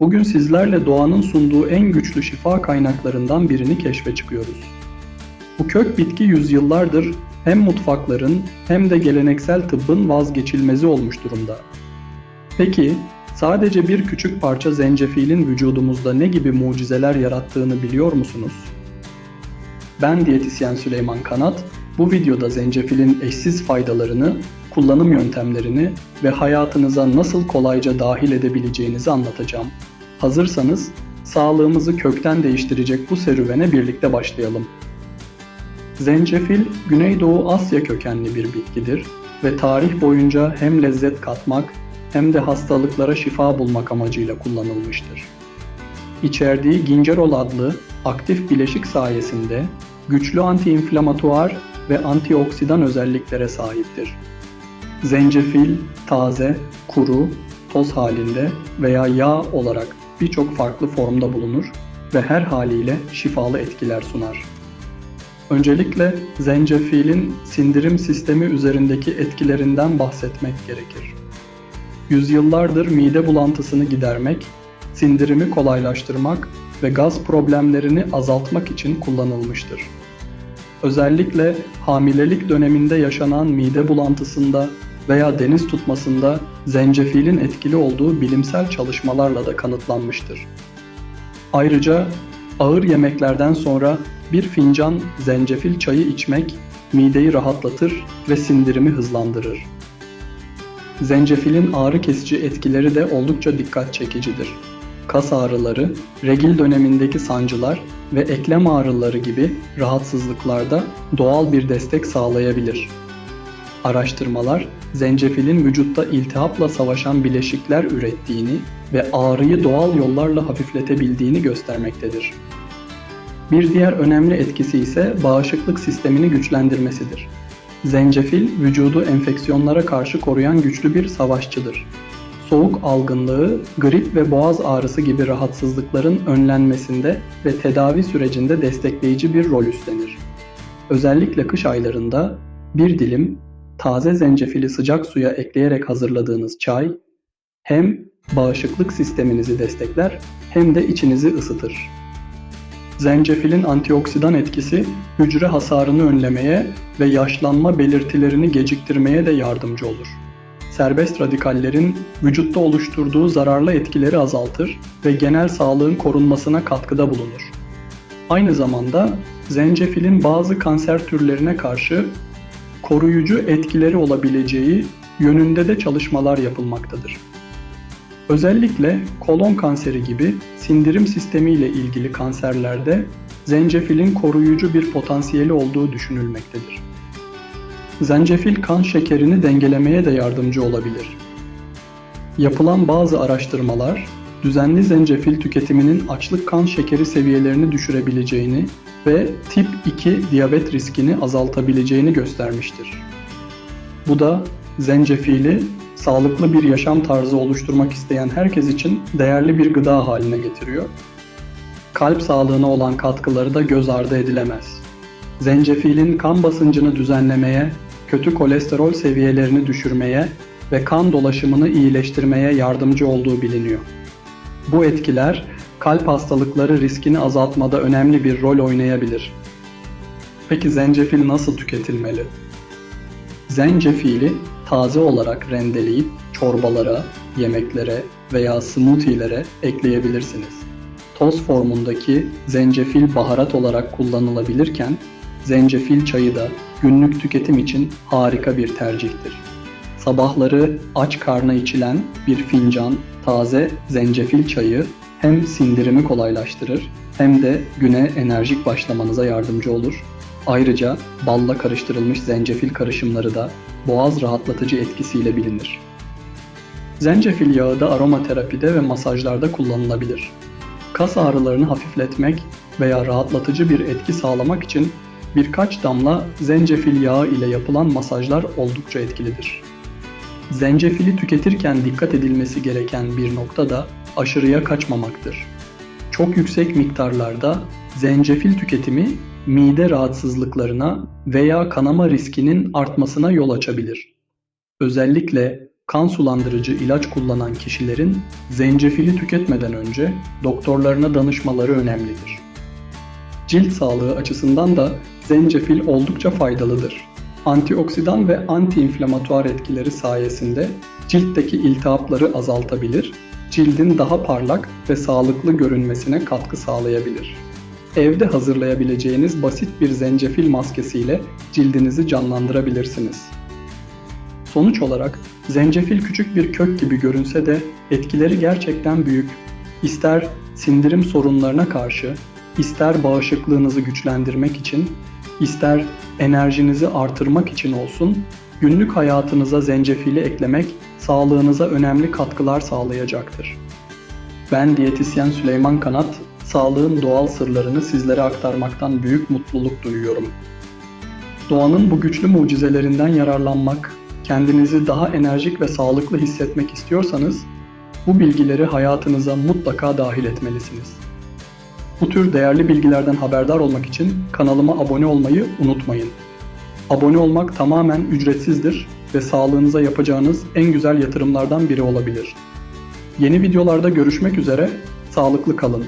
Bugün sizlerle doğanın sunduğu en güçlü şifa kaynaklarından birini keşfe çıkıyoruz. Bu kök bitki yüzyıllardır hem mutfakların hem de geleneksel tıbbın vazgeçilmezi olmuş durumda. Peki sadece bir küçük parça zencefilin vücudumuzda ne gibi mucizeler yarattığını biliyor musunuz? Ben diyetisyen Süleyman Kanat. Bu videoda zencefilin eşsiz faydalarını, kullanım yöntemlerini ve hayatınıza nasıl kolayca dahil edebileceğinizi anlatacağım. Hazırsanız sağlığımızı kökten değiştirecek bu serüvene birlikte başlayalım. Zencefil, Güneydoğu Asya kökenli bir bitkidir ve tarih boyunca hem lezzet katmak hem de hastalıklara şifa bulmak amacıyla kullanılmıştır. İçerdiği gincerol adlı aktif bileşik sayesinde güçlü antiinflamatuar ve antioksidan özelliklere sahiptir. Zencefil taze, kuru, toz halinde veya yağ olarak birçok farklı formda bulunur ve her haliyle şifalı etkiler sunar. Öncelikle zencefilin sindirim sistemi üzerindeki etkilerinden bahsetmek gerekir. Yüzyıllardır mide bulantısını gidermek, sindirimi kolaylaştırmak ve gaz problemlerini azaltmak için kullanılmıştır. Özellikle hamilelik döneminde yaşanan mide bulantısında veya deniz tutmasında zencefilin etkili olduğu bilimsel çalışmalarla da kanıtlanmıştır. Ayrıca ağır yemeklerden sonra bir fincan zencefil çayı içmek mideyi rahatlatır ve sindirimi hızlandırır. Zencefilin ağrı kesici etkileri de oldukça dikkat çekicidir. Kas ağrıları, regil dönemindeki sancılar ve eklem ağrıları gibi rahatsızlıklarda doğal bir destek sağlayabilir. Araştırmalar zencefilin vücutta iltihapla savaşan bileşikler ürettiğini ve ağrıyı doğal yollarla hafifletebildiğini göstermektedir. Bir diğer önemli etkisi ise bağışıklık sistemini güçlendirmesidir. Zencefil vücudu enfeksiyonlara karşı koruyan güçlü bir savaşçıdır. Soğuk algınlığı, grip ve boğaz ağrısı gibi rahatsızlıkların önlenmesinde ve tedavi sürecinde destekleyici bir rol üstlenir. Özellikle kış aylarında bir dilim taze zencefili sıcak suya ekleyerek hazırladığınız çay hem bağışıklık sisteminizi destekler hem de içinizi ısıtır. Zencefilin antioksidan etkisi hücre hasarını önlemeye ve yaşlanma belirtilerini geciktirmeye de yardımcı olur. Serbest radikallerin vücutta oluşturduğu zararlı etkileri azaltır ve genel sağlığın korunmasına katkıda bulunur. Aynı zamanda zencefilin bazı kanser türlerine karşı koruyucu etkileri olabileceği yönünde de çalışmalar yapılmaktadır. Özellikle kolon kanseri gibi sindirim sistemi ile ilgili kanserlerde zencefilin koruyucu bir potansiyeli olduğu düşünülmektedir. Zencefil kan şekerini dengelemeye de yardımcı olabilir. Yapılan bazı araştırmalar düzenli zencefil tüketiminin açlık kan şekeri seviyelerini düşürebileceğini ve tip 2 diyabet riskini azaltabileceğini göstermiştir. Bu da zencefili sağlıklı bir yaşam tarzı oluşturmak isteyen herkes için değerli bir gıda haline getiriyor. Kalp sağlığına olan katkıları da göz ardı edilemez. Zencefilin kan basıncını düzenlemeye, kötü kolesterol seviyelerini düşürmeye ve kan dolaşımını iyileştirmeye yardımcı olduğu biliniyor. Bu etkiler kalp hastalıkları riskini azaltmada önemli bir rol oynayabilir. Peki zencefil nasıl tüketilmeli? Zencefili taze olarak rendeleyip çorbalara, yemeklere veya smoothie'lere ekleyebilirsiniz. Toz formundaki zencefil baharat olarak kullanılabilirken zencefil çayı da günlük tüketim için harika bir tercihtir. Sabahları aç karna içilen bir fincan taze zencefil çayı hem sindirimi kolaylaştırır hem de güne enerjik başlamanıza yardımcı olur. Ayrıca balla karıştırılmış zencefil karışımları da boğaz rahatlatıcı etkisiyle bilinir. Zencefil yağı da aromaterapide ve masajlarda kullanılabilir. Kas ağrılarını hafifletmek veya rahatlatıcı bir etki sağlamak için birkaç damla zencefil yağı ile yapılan masajlar oldukça etkilidir. Zencefili tüketirken dikkat edilmesi gereken bir nokta da aşırıya kaçmamaktır. Çok yüksek miktarlarda zencefil tüketimi mide rahatsızlıklarına veya kanama riskinin artmasına yol açabilir. Özellikle kan sulandırıcı ilaç kullanan kişilerin zencefili tüketmeden önce doktorlarına danışmaları önemlidir. Cilt sağlığı açısından da zencefil oldukça faydalıdır. Antioksidan ve antiinflamatuar etkileri sayesinde ciltteki iltihapları azaltabilir, cildin daha parlak ve sağlıklı görünmesine katkı sağlayabilir. Evde hazırlayabileceğiniz basit bir zencefil maskesiyle cildinizi canlandırabilirsiniz. Sonuç olarak zencefil küçük bir kök gibi görünse de etkileri gerçekten büyük. İster sindirim sorunlarına karşı, ister bağışıklığınızı güçlendirmek için, ister enerjinizi artırmak için olsun, günlük hayatınıza zencefili eklemek sağlığınıza önemli katkılar sağlayacaktır. Ben diyetisyen Süleyman Kanat, sağlığın doğal sırlarını sizlere aktarmaktan büyük mutluluk duyuyorum. Doğanın bu güçlü mucizelerinden yararlanmak, kendinizi daha enerjik ve sağlıklı hissetmek istiyorsanız bu bilgileri hayatınıza mutlaka dahil etmelisiniz. Bu tür değerli bilgilerden haberdar olmak için kanalıma abone olmayı unutmayın. Abone olmak tamamen ücretsizdir ve sağlığınıza yapacağınız en güzel yatırımlardan biri olabilir. Yeni videolarda görüşmek üzere, sağlıklı kalın.